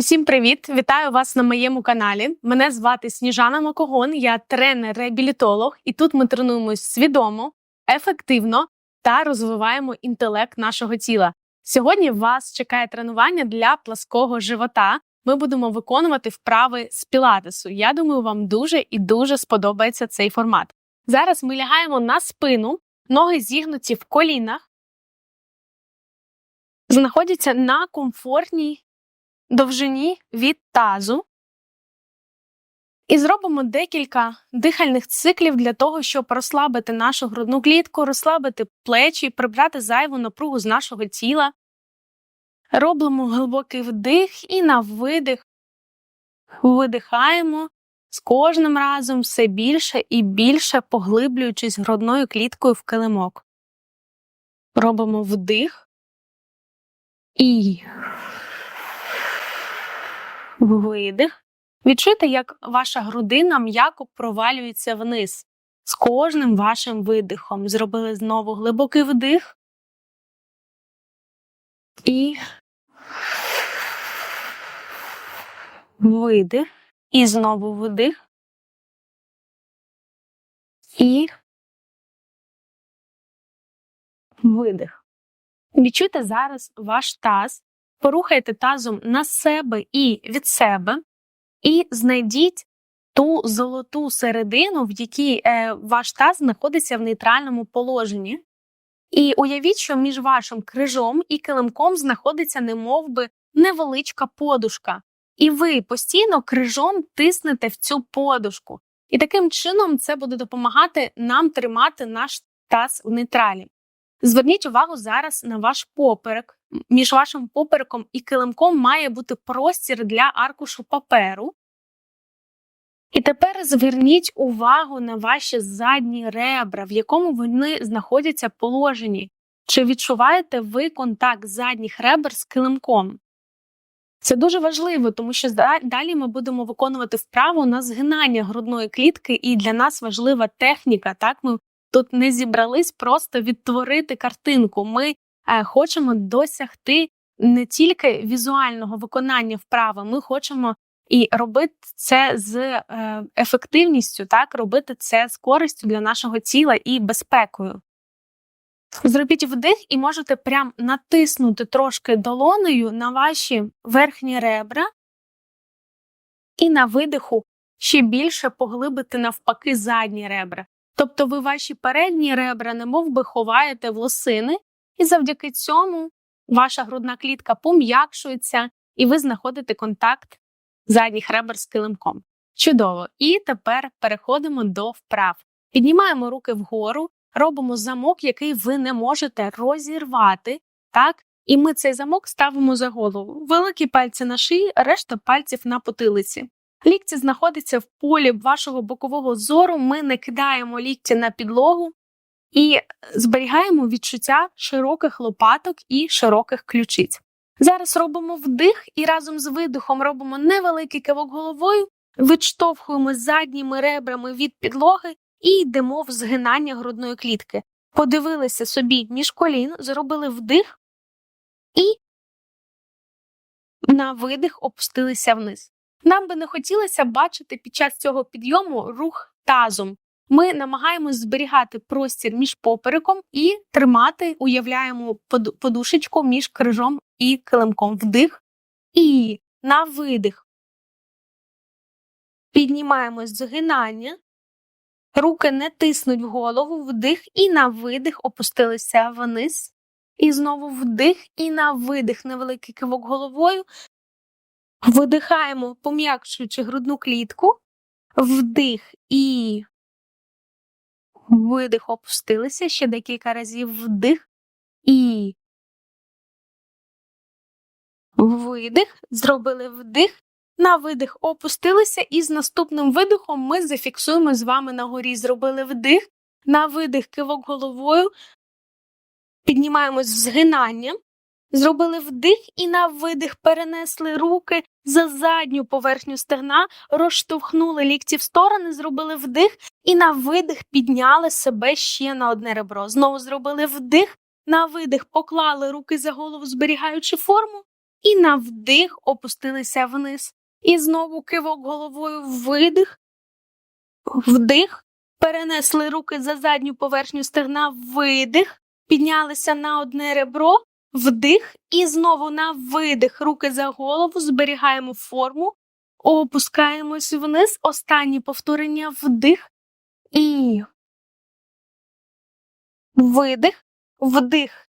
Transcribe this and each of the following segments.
Усім привіт! Вітаю вас на моєму каналі. Мене звати Сніжана Макогон, я тренер-реабілітолог, і тут ми тренуємось свідомо, ефективно та розвиваємо інтелект нашого тіла. Сьогодні вас чекає тренування для плаского живота. Ми будемо виконувати вправи з пілатесу. Я думаю, вам дуже і дуже сподобається цей формат. Зараз ми лягаємо на спину, ноги зігнуті в колінах, знаходяться на комфортній довжині від тазу. І зробимо декілька дихальних циклів для того, щоб розслабити нашу грудну клітку, розслабити плечі, прибрати зайву напругу з нашого тіла. Робимо глибокий вдих і на видих видихаємо з кожним разом все більше і більше поглиблюючись грудною кліткою в килимок. Робимо вдих і видих. Відчуйте, як ваша грудина м'яко провалюється вниз. З кожним вашим видихом. Зробили знову глибокий вдих. І видих. І знову вдих. І видих. Відчуйте зараз ваш таз. Порухайте тазом на себе і від себе, і знайдіть ту золоту середину, в якій е, ваш таз знаходиться в нейтральному положенні. І уявіть, що між вашим крижом і килимком знаходиться немовби невеличка подушка. І ви постійно крижом тиснете в цю подушку. І таким чином це буде допомагати нам тримати наш таз в нейтралі. Зверніть увагу зараз на ваш поперек. Між вашим попереком і килимком має бути простір для аркушу паперу. І тепер зверніть увагу на ваші задні ребра, в якому вони знаходяться положені. Чи відчуваєте ви контакт задніх ребер з килимком? Це дуже важливо, тому що далі ми будемо виконувати вправу на згинання грудної клітки, і для нас важлива техніка. Так, ми тут не зібрались просто відтворити картинку. Ми е, хочемо досягти не тільки візуального виконання вправи, ми хочемо і робити це з е, ефективністю, так робити це з користю для нашого тіла і безпекою. Зробіть вдих і можете прям натиснути трошки долонею на ваші верхні ребра, і на видиху ще більше поглибити навпаки задні ребра. Тобто ви ваші передні ребра немов би ховаєте в лосини, і завдяки цьому ваша грудна клітка пом'якшується, і ви знаходите контакт задніх ребер з килимком. Чудово! І тепер переходимо до вправ. Піднімаємо руки вгору, робимо замок, який ви не можете розірвати. так? І ми цей замок ставимо за голову. Великі пальці на шиї, решта пальців на потилиці. Лікті знаходяться в полі вашого бокового зору. Ми не кидаємо лікті на підлогу і зберігаємо відчуття широких лопаток і широких ключиць. Зараз робимо вдих і разом з видихом робимо невеликий кивок головою, відштовхуємо задніми ребрами від підлоги і йдемо в згинання грудної клітки. Подивилися собі між колін, зробили вдих і на видих опустилися вниз. Нам би не хотілося бачити під час цього підйому рух тазом. Ми намагаємось зберігати простір між попереком і тримати, уявляємо подушечку між крижом і килимком. Вдих і на видих. Піднімаємось згинання. Руки не тиснуть в голову, вдих і на видих опустилися вниз. І знову вдих і на видих. Невеликий кивок головою. Видихаємо, пом'якшуючи грудну клітку, вдих і видих опустилися ще декілька разів вдих і видих. Зробили вдих. На видих опустилися, і з наступним видихом ми зафіксуємо з вами на горі. Зробили вдих, на видих кивок головою, піднімаємось в згинання. Зробили вдих і на видих перенесли руки за задню поверхню стегна, розштовхнули лікті в сторони, зробили вдих і на видих підняли себе ще на одне ребро. Знову зробили вдих, на видих поклали руки за голову, зберігаючи форму, і на вдих опустилися вниз. І знову кивок головою видих, вдих, перенесли руки за задню поверхню стегна, видих, піднялися на одне ребро, вдих, і знову на видих. Руки за голову, зберігаємо форму, опускаємось вниз. Останнє повторення вдих і видих, вдих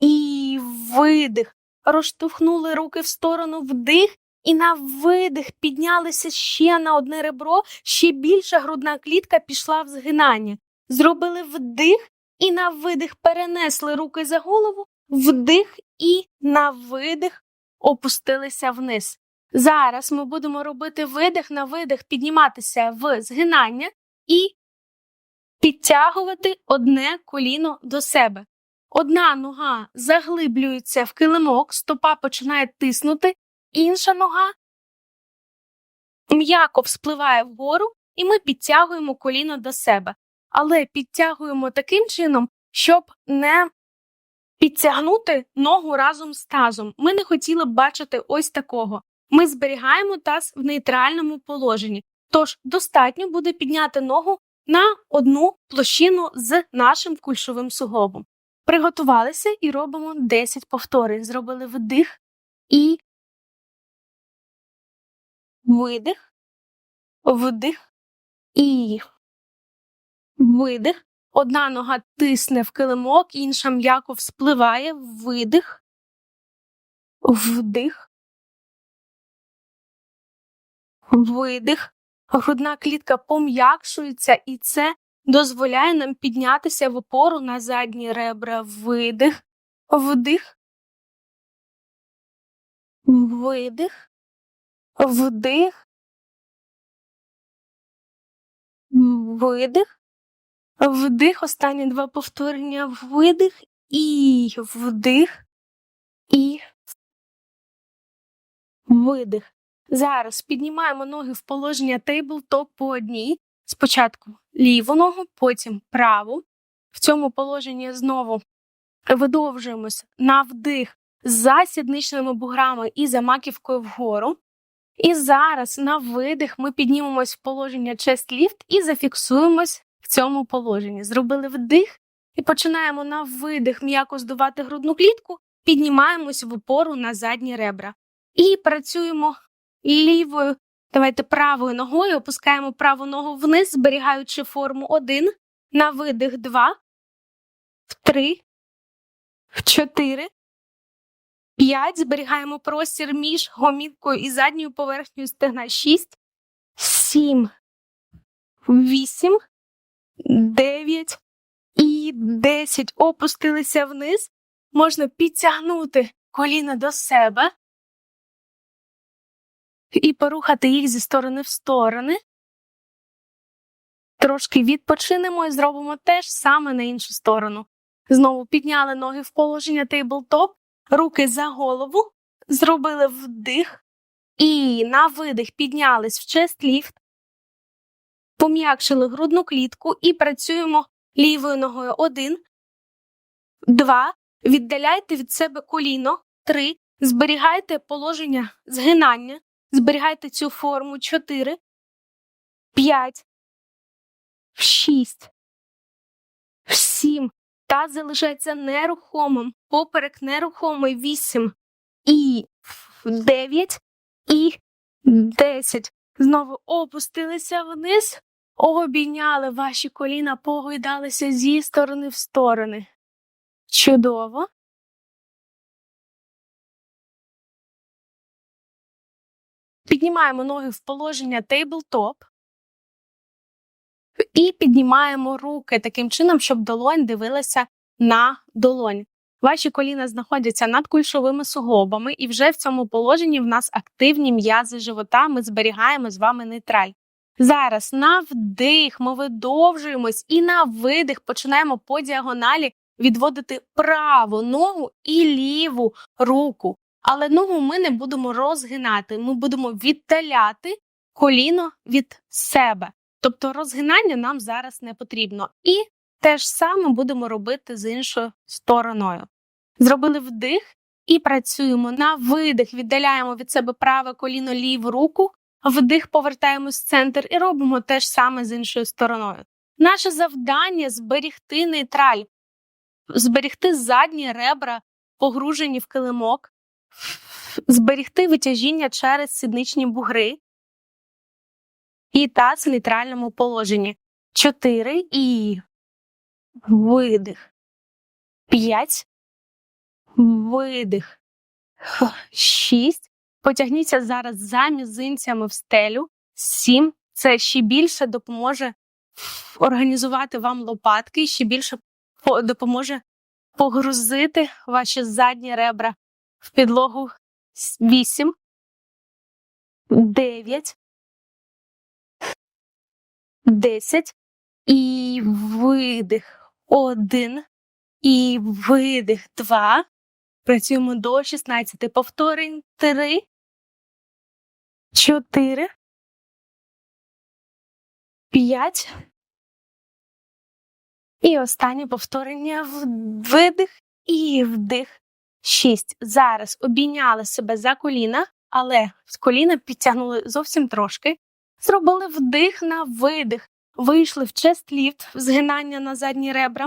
і видих. Розштовхнули руки в сторону вдих. І на видих піднялися ще на одне ребро, ще більша грудна клітка пішла в згинання. Зробили вдих і на видих перенесли руки за голову, вдих і на видих опустилися вниз. Зараз ми будемо робити видих на видих, підніматися в згинання і підтягувати одне коліно до себе. Одна нога заглиблюється в килимок, стопа починає тиснути, інша нога м'яко вспливає вгору, і ми підтягуємо коліно до себе. Але підтягуємо таким чином, щоб не підтягнути ногу разом з тазом. Ми не хотіли б бачити ось такого. Ми зберігаємо таз в нейтральному положенні. Тож достатньо буде підняти ногу на одну площину з нашим кульшовим суглобом. Приготувалися і робимо 10 повторень. Зробили вдих і видих, вдих і видих. Одна нога тисне в килимок, інша м'яко вспливає, видих, вдих, видих. Грудна клітка пом'якшується, і це дозволяє нам піднятися в опору на задні ребра. Видих, вдих, видих, вдих, видих, вдих. Останні два повторення. Видих і вдих, і видих. Зараз піднімаємо ноги в положення тейблтоп по одній. Спочатку ліву ногу, потім праву. В цьому положенні знову видовжуємось на вдих за сідничними буграми і за маківкою вгору. І зараз на видих ми піднімемось в положення lift і зафіксуємось цьому положенні. Зробили вдих і починаємо на видих м'яко здувати грудну клітку, піднімаємось в опору на задні ребра. І працюємо лівою, давайте правою ногою, опускаємо праву ногу вниз, зберігаючи форму 1, на видих 2, в 3, в 4, 5. Зберігаємо простір між гомілкою і задньою поверхнею стегна 6, 7, 8, 9 і 10. Опустилися вниз. Можна підтягнути коліна до себе і порухати їх зі сторони в сторони. Трошки відпочинемо і зробимо те ж саме на іншу сторону. Знову підняли ноги в положення тейблтоп, руки за голову, зробили вдих і на видих піднялись в чест ліфт, пом'якшили грудну клітку і працюємо лівою ногою. Один, два. Віддаляйте від себе коліно. Три. Зберігайте положення згинання. Зберігайте цю форму 4, 5, 6, 7. Таз залишається нерухомим. Поперек нерухомий 8 і 9 і 10. Знову опустилися вниз, обійняли ваші коліна, погойдалися зі сторони в сторони. Чудово. Піднімаємо ноги в положення тейблтоп і піднімаємо руки таким чином, щоб долонь дивилася на долонь. Ваші коліна знаходяться над кульшовими суглобами, і вже в цьому положенні в нас активні м'язи живота. Ми зберігаємо з вами нейтраль. Зараз на вдих ми видовжуємось і на видих починаємо по діагоналі відводити праву ногу і ліву руку. Але ногу ми не будемо розгинати, ми будемо віддаляти коліно від себе. Тобто розгинання нам зараз не потрібно. І те ж саме будемо робити з іншою стороною. Зробили вдих І працюємо на видих, віддаляємо від себе праве коліно ліву руку, вдих, повертаємось в центр і робимо те ж саме з іншою стороною. Наше завдання зберігти нейтраль, зберігти задні ребра, погружені в килимок, зберігти витяжіння через сідничні бугри і таз в нейтральному положенні. Чотири і видих. П'ять. Видих. Шість. Потягніться зараз за мізинцями в стелю. Сім. Це ще більше допоможе організувати вам лопатки, ще більше допоможе погрузити ваші задні ребра в підлогу. Вісім. Дев'ять. Десять. І видих. Один. І видих. Два. Працюємо до 16 повторень. Три. Чотири. П'ять. І останнє повторення. Видих і вдих. Шість. Зараз обійняли себе за коліна, але з коліна підтягнули зовсім трошки. Зробили вдих на видих. Вийшли в чест-ліфт, згинання на задні ребра.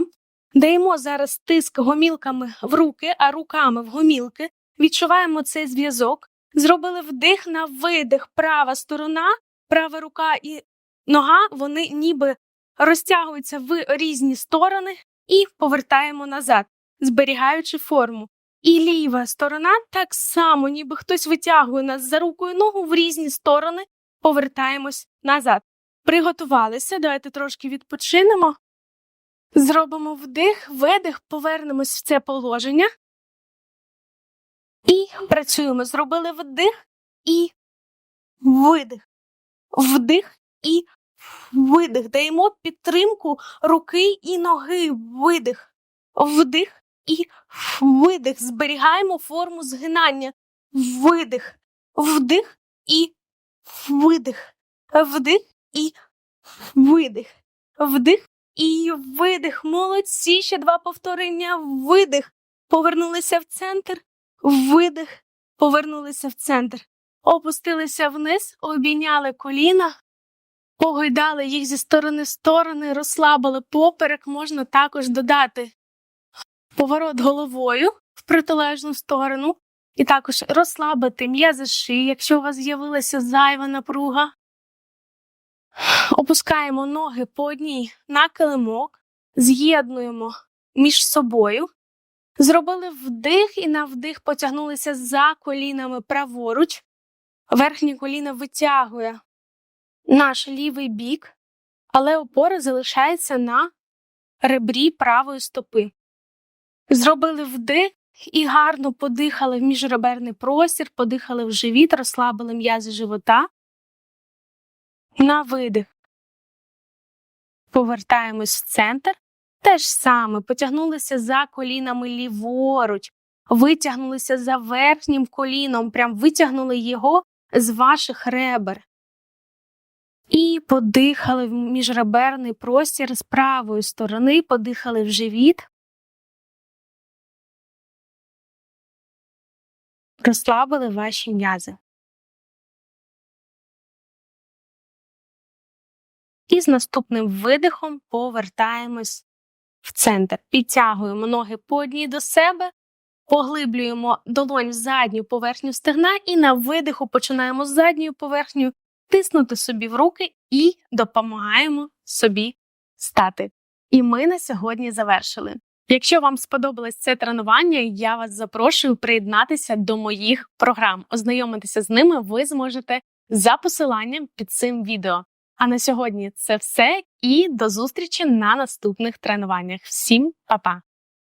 Даємо зараз тиск гомілками в руки, а руками в гомілки. Відчуваємо цей зв'язок. Зробили вдих на видих. Права сторона, права рука і нога, вони ніби розтягуються в різні сторони і повертаємо назад, зберігаючи форму. І ліва сторона так само, ніби хтось витягує нас за руку і ногу в різні сторони, повертаємось назад. Приготувалися, давайте трошки відпочинемо. Зробимо вдих, видих, повернемось в це положення. І працюємо. Зробили вдих і видих. Вдих і видих. Даємо підтримку руки і ноги. Видих. Вдих і видих. Зберігаємо форму згинання. Видих. Вдих і видих. Вдих і видих. Вдих і видих. Молодці. Ще два повторення. Видих. Повернулися в центр. Видих. Повернулися в центр. Опустилися вниз, обійняли коліна, погойдали їх зі сторони в сторони, розслабили поперек. Можна також додати поворот головою в протилежну сторону. І також розслабити м'язи шиї, якщо у вас з'явилася зайва напруга. Опускаємо ноги по одній на килимок, з'єднуємо між собою. Зробили вдих і на вдих потягнулися за колінами праворуч. Верхнє коліно витягує наш лівий бік, але опора залишається на ребрі правої стопи. Зробили вдих і гарно подихали в міжреберний простір, подихали в живіт, розслабили м'язи живота. На видих. Повертаємось в центр. Те ж саме потягнулися за колінами ліворуч, витягнулися за верхнім коліном, прям витягнули його з ваших ребер. І подихали в міжреберний простір з правої сторони, подихали в живіт. Розслабили ваші м'язи. І з наступним видихом повертаємось в центр. Підтягуємо ноги по одній до себе, поглиблюємо долонь в задню поверхню стегна і на видиху починаємо з задньою поверхнею тиснути собі в руки і допомагаємо собі стати. І ми на сьогодні завершили. Якщо вам сподобалось це тренування, я вас запрошую приєднатися до моїх програм. Ознайомитися з ними ви зможете за посиланням під цим відео. А на сьогодні це все і до зустрічі на наступних тренуваннях. Всім па-па!